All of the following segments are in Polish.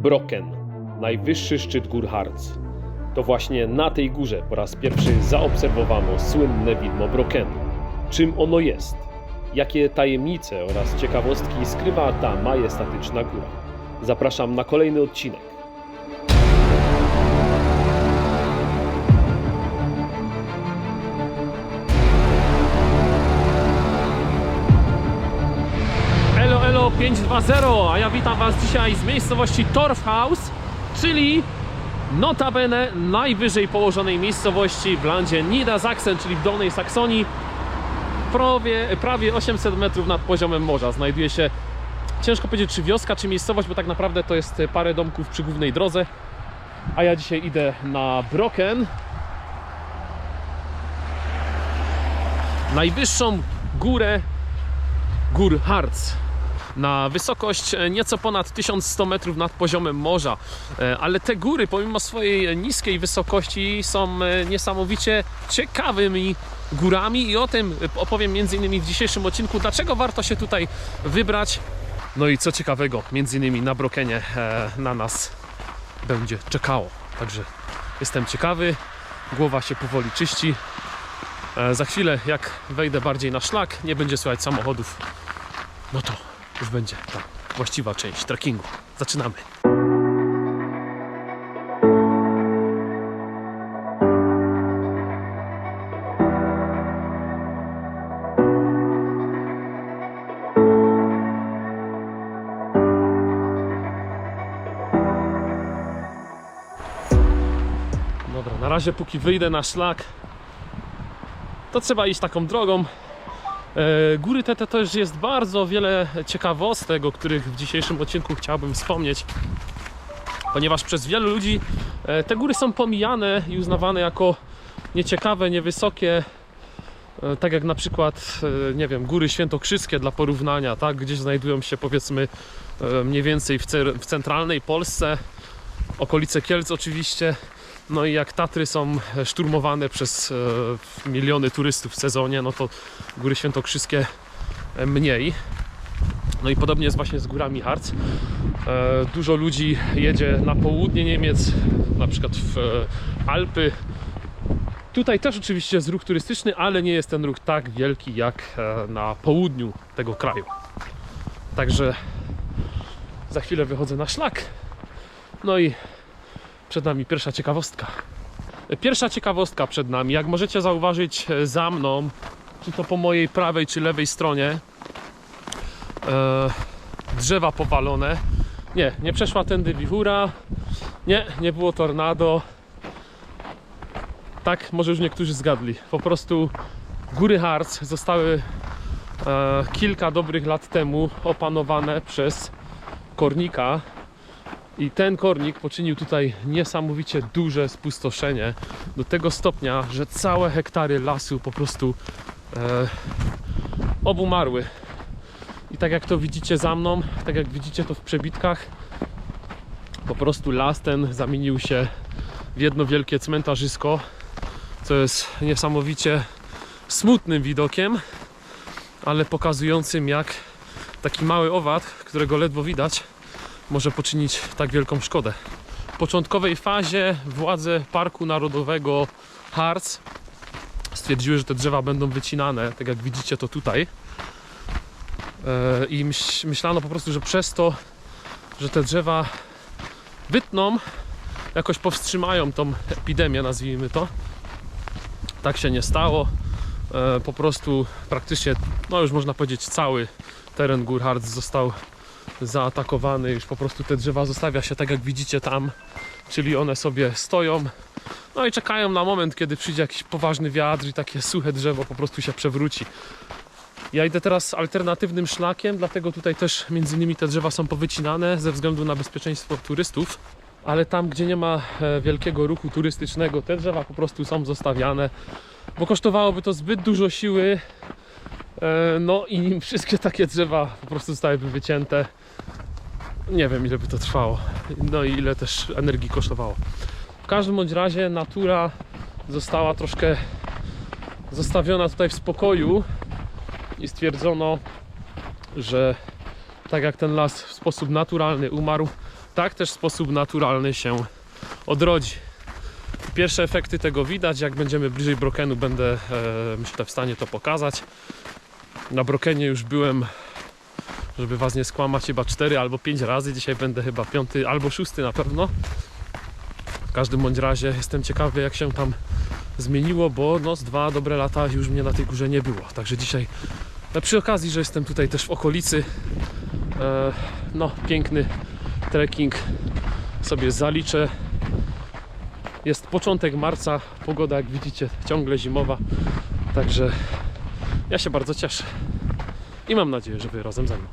Brocken, najwyższy szczyt gór Harz. To właśnie na tej górze po raz pierwszy zaobserwowano słynne widmo Brockenu. Czym ono jest? Jakie tajemnice oraz ciekawostki skrywa ta majestatyczna góra? Zapraszam na kolejny odcinek. 520, a ja witam Was dzisiaj z miejscowości Torfhaus, czyli notabene najwyżej położonej miejscowości w landzie Niedersachsen, czyli w Dolnej Saksonii, prawie, prawie 800 metrów nad poziomem morza. Znajduje się, ciężko powiedzieć czy wioska, czy miejscowość, bo tak naprawdę to jest parę domków przy głównej drodze, a ja dzisiaj idę na Brocken, najwyższą górę gór Harz na wysokość nieco ponad 1100 metrów nad poziomem morza. E, Ale te góry, pomimo swojej niskiej wysokości, są e, niesamowicie ciekawymi górami i o tym opowiem innymi w dzisiejszym odcinku, dlaczego warto się tutaj wybrać. No i co ciekawego, innymi na Brokenie e, na nas będzie czekało. Także jestem ciekawy, głowa się powoli czyści. Za chwilę, jak wejdę bardziej na szlak, nie będzie słychać samochodów, no to już będzie ta właściwa część trekkingu. Zaczynamy. Dobra, na razie póki wyjdę na szlak, to trzeba iść taką drogą. E, Góry te to też jest bardzo wiele ciekawostek, o których w dzisiejszym odcinku chciałbym wspomnieć, ponieważ przez wielu ludzi e, te góry są pomijane i uznawane jako nieciekawe, niewysokie. E, Tak jak na przykład, nie wiem, góry świętokrzyskie dla porównania, tak, gdzieś znajdują się powiedzmy mniej więcej w centralnej Polsce, okolice Kielc oczywiście. No i jak Tatry są szturmowane przez e, miliony turystów w sezonie, no to góry świętokrzyskie e, mniej. No i podobnie jest właśnie z górami Harz. E, Dużo ludzi jedzie na południe Niemiec, na przykład w e, Alpy. Tutaj też oczywiście jest ruch turystyczny, ale nie jest ten ruch tak wielki jak e, na południu tego kraju. Także za chwilę wychodzę na szlak. No i przed nami pierwsza ciekawostka. Pierwsza ciekawostka przed nami. Jak możecie zauważyć e, za mną, czy to po mojej prawej, czy lewej stronie, e, drzewa powalone. Nie, nie przeszła tędy wichura. Nie, nie było tornado. Tak, może już niektórzy zgadli. Po prostu góry Harz zostały e, kilka dobrych lat temu opanowane przez kornika, i ten kornik poczynił tutaj niesamowicie duże spustoszenie do tego stopnia, że całe hektary lasu po prostu e, obumarły. I tak jak to widzicie za mną, tak jak widzicie to w przebitkach, po prostu las ten zamienił się w jedno wielkie cmentarzysko, co jest niesamowicie smutnym widokiem, ale pokazującym jak taki mały owad, którego ledwo widać, może poczynić tak wielką szkodę. W początkowej fazie władze Parku Narodowego Harz stwierdziły, że te drzewa będą wycinane, tak jak widzicie to tutaj. E, I myśl, myślano po prostu, że przez to, że te drzewa wytną, jakoś powstrzymają tą epidemię, nazwijmy to. Tak się nie stało. E, Po prostu praktycznie, no już można powiedzieć, cały teren gór Harz został zaatakowany, już po prostu te drzewa zostawia się tak jak widzicie tam, czyli one sobie stoją, no i czekają na moment, kiedy przyjdzie jakiś poważny wiatr i takie suche drzewo po prostu się przewróci. Ja idę teraz alternatywnym szlakiem, dlatego tutaj też między innymi te drzewa są powycinane ze względu na bezpieczeństwo turystów, ale tam gdzie nie ma e, wielkiego ruchu turystycznego, te drzewa po prostu są zostawiane, bo kosztowałoby to zbyt dużo siły, E, No i wszystkie takie drzewa po prostu zostałyby wycięte. Nie wiem ile by to trwało. No i ile też energii kosztowało. W każdym bądź razie natura została troszkę zostawiona tutaj w spokoju i stwierdzono, że tak jak ten las w sposób naturalny umarł, tak też w sposób naturalny się odrodzi. Pierwsze efekty tego widać, jak będziemy bliżej Brokenu będę e, myślę w stanie to pokazać. Na Brokenie już byłem, żeby was nie skłamać, chyba 4 albo 5 razy. Dzisiaj będę chyba piąty albo szósty na pewno. W każdym bądź razie jestem ciekawy, jak się tam zmieniło, bo no z dwa dobre lata już mnie na tej górze nie było. Także dzisiaj, no przy okazji, że jestem tutaj też w okolicy, e, no piękny trekking sobie zaliczę. Jest początek marca, pogoda jak widzicie ciągle zimowa, także ja się bardzo cieszę i mam nadzieję, że wy razem ze mną.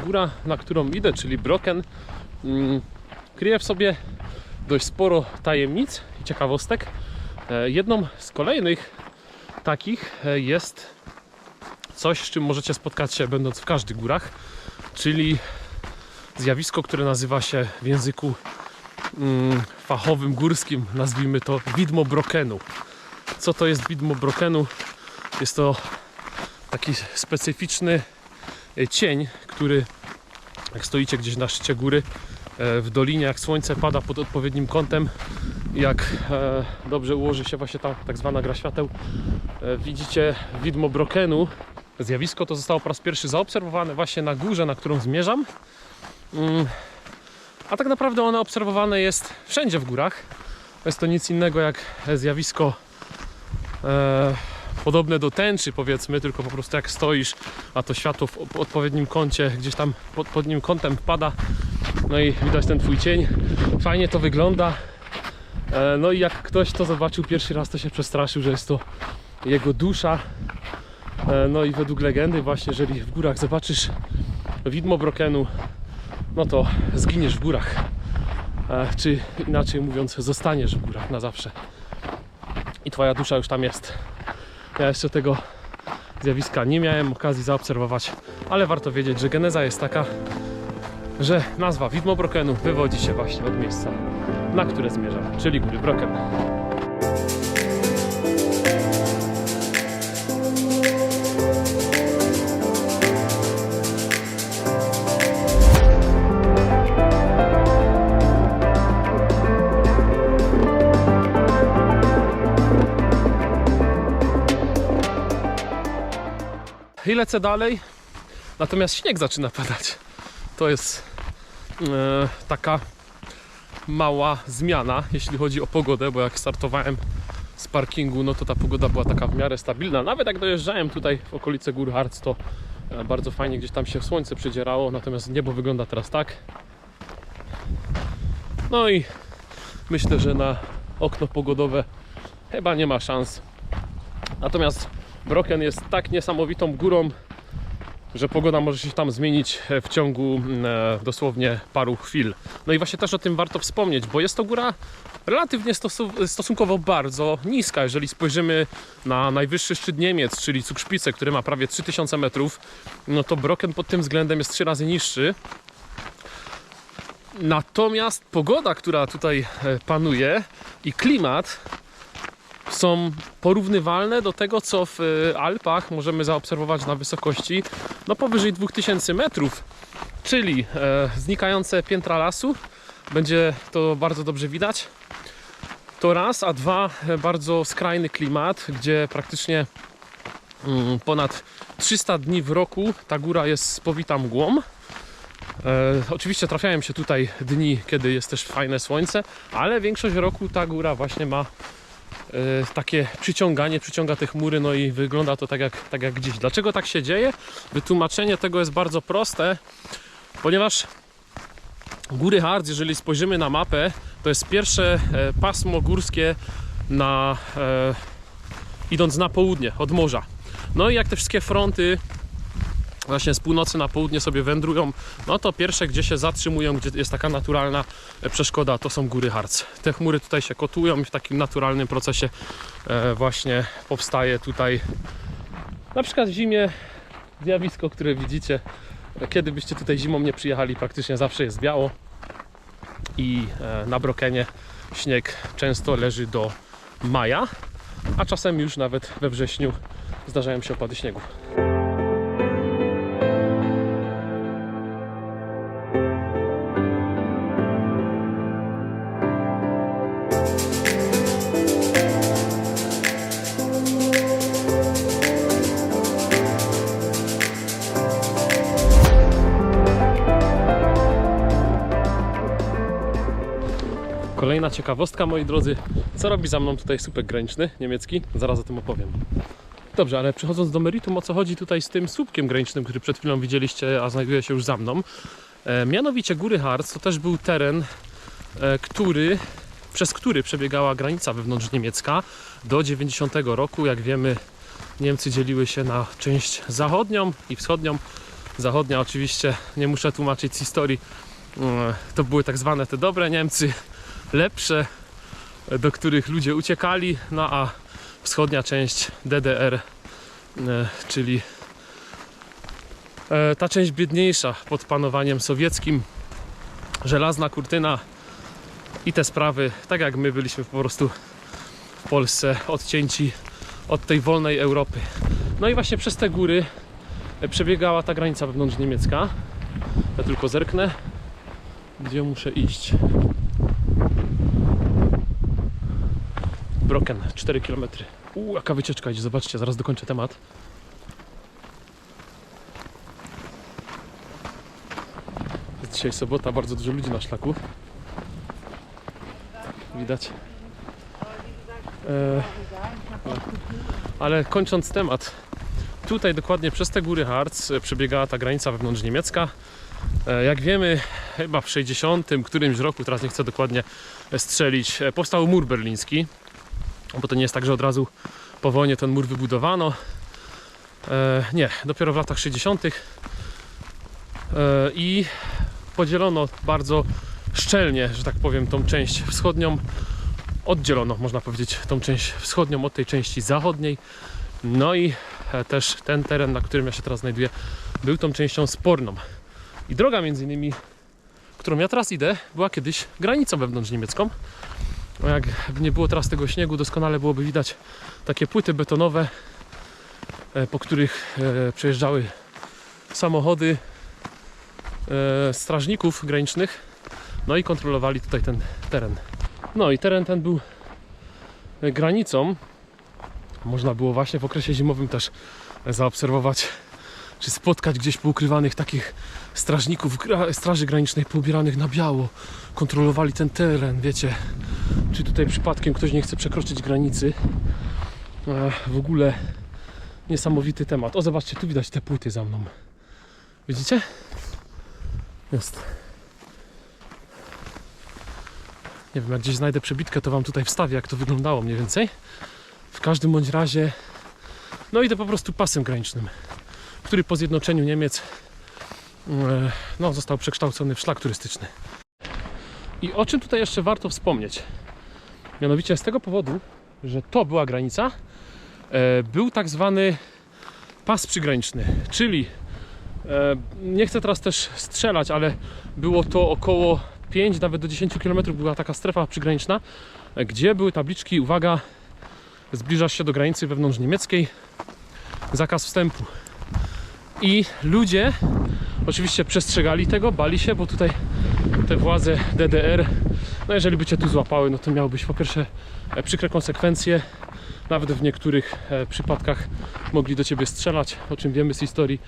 Góra, na którą idę, czyli Broken, mm, kryje w sobie dość sporo tajemnic i ciekawostek. E, Jedną z kolejnych takich e, jest coś, z czym możecie spotkać się będąc w każdych górach, czyli zjawisko, które nazywa się w języku mm, fachowym, górskim, nazwijmy to widmo Brokenu. Co to jest widmo Brokenu? Jest to taki specyficzny e, cień, który jak stoicie gdzieś na szczycie góry e, w dolinie, jak słońce pada pod odpowiednim kątem, jak e, dobrze ułoży się właśnie ta tak zwana gra świateł, e, widzicie widmo Brokenu. Zjawisko to zostało po raz pierwszy zaobserwowane właśnie na górze, na którą zmierzam. Mm, A tak naprawdę ono obserwowane jest wszędzie w górach. Jest to nic innego jak zjawisko podobne do tęczy powiedzmy, tylko po prostu jak stoisz, a to światło w odpowiednim kącie, gdzieś tam pod, pod nim kątem wpada, no i widać ten twój cień. Fajnie to wygląda. E, no i jak ktoś to zobaczył pierwszy raz, to się przestraszył, że jest to jego dusza. E, no i według legendy właśnie, jeżeli w górach zobaczysz widmo Brokenu, no to zginiesz w górach. E, czy inaczej mówiąc, zostaniesz w górach na zawsze. I twoja dusza już tam jest. Ja jeszcze tego zjawiska nie miałem okazji zaobserwować, ale warto wiedzieć, że geneza jest taka, że nazwa Widmo Brokenu wywodzi się właśnie od miejsca, na które zmierzam, czyli Góry Broken. I lecę dalej, natomiast śnieg zaczyna padać. To jest e, taka mała zmiana, jeśli chodzi o pogodę, bo jak startowałem z parkingu, no to ta pogoda była taka w miarę stabilna. Nawet jak dojeżdżałem tutaj w okolice Gór to e, bardzo fajnie gdzieś tam się słońce przedzierało, natomiast niebo wygląda teraz tak. No i myślę, że na okno pogodowe chyba nie ma szans. Natomiast Broken jest tak niesamowitą górą, że pogoda może się tam zmienić w ciągu e, dosłownie paru chwil. No i właśnie też o tym warto wspomnieć, bo jest to góra relatywnie stosu- stosunkowo bardzo niska. Jeżeli spojrzymy na najwyższy szczyt Niemiec, czyli Cukrszpice, który ma prawie 3000 metrów, no to Broken pod tym względem jest trzy razy niższy. Natomiast pogoda, która tutaj e, panuje i klimat są porównywalne do tego, co w e, Alpach możemy zaobserwować na wysokości no powyżej 2000 metrów, czyli e, znikające piętra lasu. Będzie to bardzo dobrze widać. To raz, a dwa, e, bardzo skrajny klimat, gdzie praktycznie mm, ponad 300 dni w roku ta góra jest spowita mgłą. E, oczywiście trafiają się tutaj dni, kiedy jest też fajne słońce, ale większość roku ta góra właśnie ma takie przyciąganie, przyciąga te chmury, no i wygląda to tak jak, tak jak dziś. Dlaczego tak się dzieje? Wytłumaczenie tego jest bardzo proste, ponieważ Góry Harz, jeżeli spojrzymy na mapę, to jest pierwsze e, pasmo górskie na, e, idąc na południe od morza. No i jak te wszystkie fronty właśnie z północy na południe sobie wędrują, no to pierwsze, gdzie się zatrzymują, gdzie jest taka naturalna e, przeszkoda, to są góry Harz. Te chmury tutaj się kotują i w takim naturalnym procesie e, właśnie powstaje tutaj na przykład w zimie zjawisko, które widzicie. Kiedy byście tutaj zimą nie przyjechali, praktycznie zawsze jest biało i e, na Brokenie śnieg często leży do maja, a czasem już nawet we wrześniu zdarzają się opady śniegu. Ciekawostka, moi drodzy. Co robi za mną tutaj słupek graniczny niemiecki? Zaraz o tym opowiem. Dobrze, ale przechodząc do meritum, o co chodzi tutaj z tym słupkiem granicznym, który przed chwilą widzieliście, a znajduje się już za mną. E, mianowicie Góry Harz to też był teren, e, który, przez który przebiegała granica wewnątrzniemiecka do 90 roku. Jak wiemy, Niemcy dzieliły się na część zachodnią i wschodnią. Zachodnia oczywiście, nie muszę tłumaczyć z historii, e, to były tak zwane te dobre Niemcy, lepsze, do których ludzie uciekali, no a wschodnia część DDR, e, czyli e, ta część biedniejsza pod panowaniem sowieckim, żelazna kurtyna i te sprawy, tak jak my byliśmy po prostu w Polsce odcięci od tej wolnej Europy. No i właśnie przez te góry e, przebiegała ta granica wewnątrzniemiecka. Ja tylko zerknę, gdzie muszę iść. Broken, 4 km. Uuu, jaka wycieczka idzie, zobaczcie, zaraz dokończę temat. Jest dzisiaj sobota, bardzo dużo ludzi na szlaku. Widać. E, ale kończąc temat, tutaj dokładnie przez te góry Harz przebiegała ta granica wewnątrzniemiecka. E, Jak wiemy, chyba w 60 którymś roku, teraz nie chcę dokładnie strzelić, e, powstał mur berliński bo to nie jest tak, że od razu po wojnie ten mur wybudowano. E, nie, dopiero w latach 60. E, i podzielono bardzo szczelnie, że tak powiem, tą część wschodnią. Oddzielono, można powiedzieć, tą część wschodnią od tej części zachodniej. No i e, też ten teren, na którym ja się teraz znajduję, był tą częścią sporną. I droga między innymi, którą ja teraz idę, była kiedyś granicą wewnątrzniemiecką. No jakby nie było teraz tego śniegu, doskonale byłoby widać takie płyty betonowe, e, po których e, przejeżdżały samochody e, strażników granicznych, no i kontrolowali tutaj ten teren. No i teren ten był granicą. Można było właśnie w okresie zimowym też zaobserwować, czy spotkać gdzieś poukrywanych takich strażników Straży Granicznej poubieranych na biało. Kontrolowali ten teren, wiecie, czy tutaj przypadkiem ktoś nie chce przekroczyć granicy. E, W ogóle niesamowity temat. O, zobaczcie, tu widać te płyty za mną. Widzicie? Jest. Nie wiem, jak gdzieś znajdę przebitkę, to Wam tutaj wstawię, jak to wyglądało mniej więcej. W każdym bądź razie, no idę po prostu pasem granicznym, który po zjednoczeniu Niemiec no, został przekształcony w szlak turystyczny. I o czym tutaj jeszcze warto wspomnieć? Mianowicie z tego powodu, że to była granica, e, był tak zwany pas przygraniczny, czyli e, nie chcę teraz też strzelać, ale było to około 5 nawet do 10 km była taka strefa przygraniczna, e, gdzie były tabliczki, uwaga, zbliżasz się do granicy wewnątrzniemieckiej, zakaz wstępu. I ludzie oczywiście przestrzegali tego, bali się, bo tutaj te władze DDR, no jeżeli by cię tu złapały, no to miałbyś po pierwsze e, przykre konsekwencje, nawet w niektórych e, przypadkach mogli do ciebie strzelać, o czym wiemy z historii,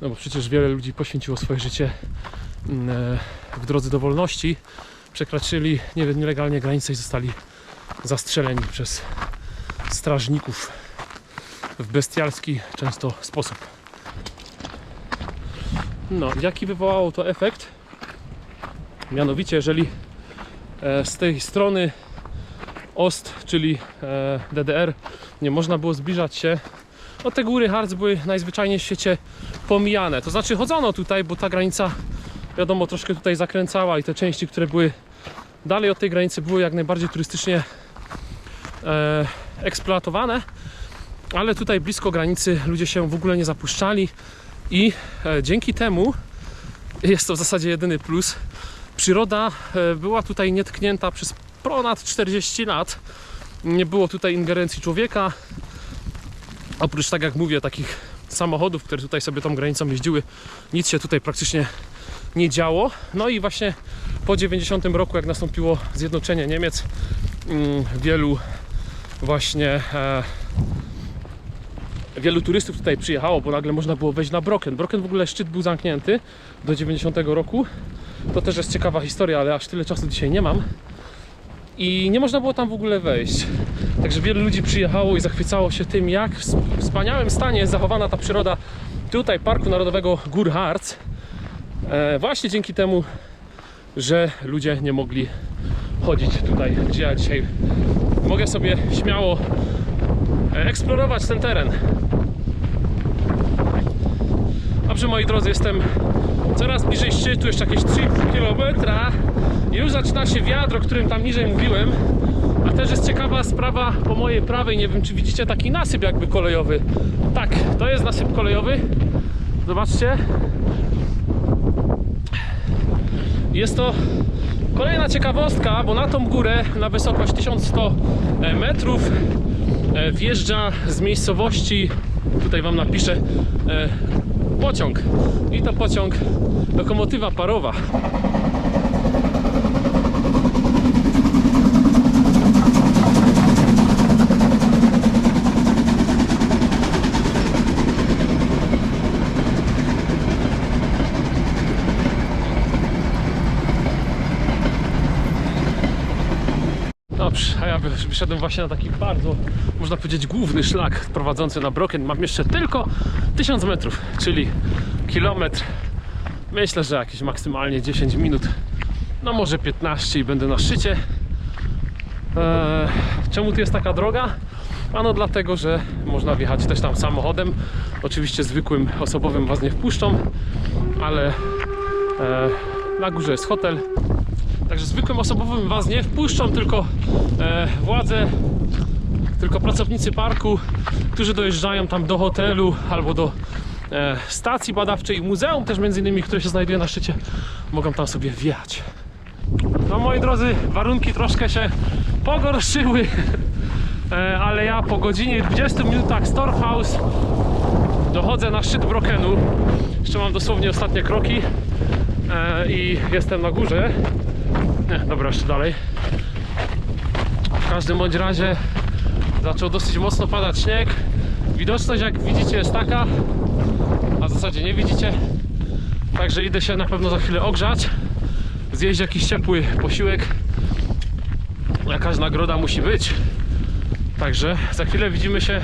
no bo przecież wiele ludzi poświęciło swoje życie mm, e, w drodze do wolności, przekroczyli nielegalnie granicę i zostali zastrzeleni przez strażników w bestialski często sposób. No, jaki wywołało to efekt? Mianowicie, jeżeli e, z tej strony Ost, czyli e, DDR, nie można było zbliżać się no te góry Harz były najzwyczajniej w świecie pomijane. To znaczy chodzono tutaj, bo ta granica wiadomo troszkę tutaj zakręcała i te części, które były dalej od tej granicy były jak najbardziej turystycznie e, eksploatowane, ale tutaj blisko granicy ludzie się w ogóle nie zapuszczali i e, dzięki temu jest to w zasadzie jedyny plus. Przyroda e, była tutaj nietknięta przez ponad 40 lat. Nie było tutaj ingerencji człowieka. Oprócz, tak jak mówię, takich samochodów, które tutaj sobie tą granicą jeździły, nic się tutaj praktycznie nie działo. No i właśnie po 90 roku, jak nastąpiło zjednoczenie Niemiec, mm, wielu właśnie e, wielu turystów tutaj przyjechało, bo nagle można było wejść na Broken. Broken w ogóle szczyt był zamknięty do 90 roku. To też jest ciekawa historia, ale aż tyle czasu dzisiaj nie mam. I nie można było tam w ogóle wejść. Także wielu ludzi przyjechało i zachwycało się tym, jak w sp- wspaniałym stanie jest zachowana ta przyroda tutaj Parku Narodowego Gór Harz. E, właśnie dzięki temu, że ludzie nie mogli chodzić tutaj, gdzie ja dzisiaj mogę sobie śmiało eksplorować ten teren. Dobrze moi drodzy, jestem coraz bliżej szczytu, jeszcze jakieś 3,5 km. Już zaczyna się wiatr, o którym tam niżej mówiłem. A też jest ciekawa sprawa po mojej prawej, nie wiem czy widzicie taki nasyp jakby kolejowy. Tak, to jest nasyp kolejowy. Zobaczcie. Jest to kolejna ciekawostka, bo na tą górę, na wysokość 1100 metrów, e, wjeżdża z miejscowości, tutaj Wam napiszę, e, pociąg. I to pociąg lokomotywa parowa. Dobrze, a ja wy- wyszedłem właśnie na taki bardzo, można powiedzieć, główny szlak prowadzący na Broken. Mam jeszcze tylko 1000 metrów, czyli kilometr. Myślę, że jakieś maksymalnie 10 minut, no może 15 i będę na szczycie. Eee, czemu tu jest taka droga? Ano dlatego, że można wjechać też tam samochodem. Oczywiście zwykłym osobowym was nie wpuszczą, ale e, na górze jest hotel, Także zwykłym osobowym was nie wpuszczą, tylko e, władze, tylko pracownicy parku, którzy dojeżdżają tam do hotelu albo do e, stacji badawczej i muzeum też między innymi, które się znajduje na szczycie, mogą tam sobie wjechać. No moi drodzy, warunki troszkę się pogorszyły, e, ale ja po godzinie 20 minutach Storehouse dochodzę na szczyt Brokenu. Jeszcze mam dosłownie ostatnie kroki e, i jestem na górze. Dobra, jeszcze dalej. W każdym bądź razie zaczął dosyć mocno padać śnieg. Widoczność, jak widzicie, jest taka, a w zasadzie nie widzicie. Także idę się na pewno za chwilę ogrzać, zjeść jakiś ciepły posiłek. Jakaś nagroda musi być. Także za chwilę widzimy się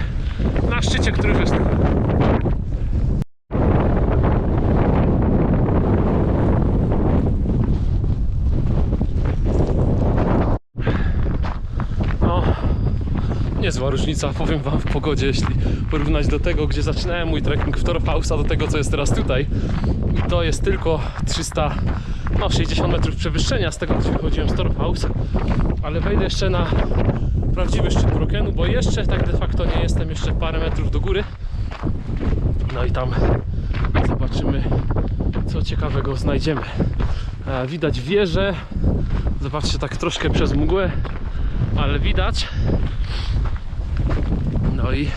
na szczycie, który już jest. No, niezła różnica, powiem Wam, w pogodzie, jeśli porównać do tego, gdzie zaczynałem mój trekking w Torfhaus, a do tego, co jest teraz tutaj. I to jest tylko 300, no 60 metrów przewyższenia z tego, gdzie wychodziłem z Torfhaus. Ale wejdę jeszcze na prawdziwy szczyt Brokenu, bo jeszcze tak de facto nie jestem, jeszcze parę metrów do góry. No i tam zobaczymy, co ciekawego znajdziemy. E, Widać wieżę, zobaczcie tak troszkę przez mgłę, ale widać. No i e,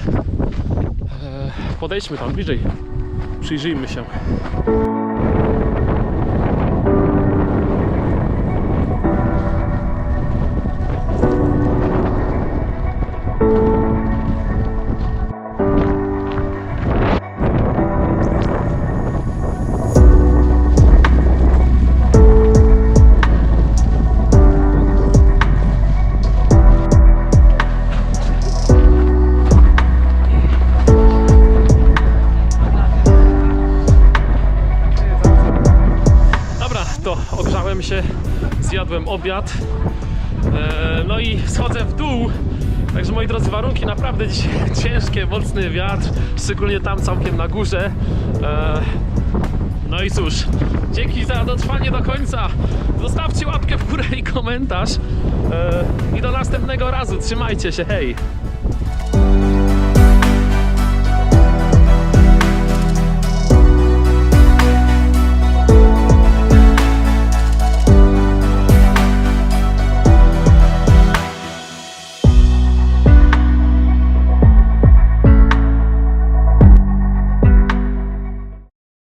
podejdźmy tam bliżej, przyjrzyjmy się. Obiad. E, no i schodzę w dół Także moi drodzy, warunki naprawdę dzisiaj ciężkie, mocny wiatr, szczególnie tam całkiem na górze. E, no i cóż, dzięki za dotrwanie do końca. Zostawcie łapkę w górę i komentarz. E, I do następnego razu. Trzymajcie się, hej!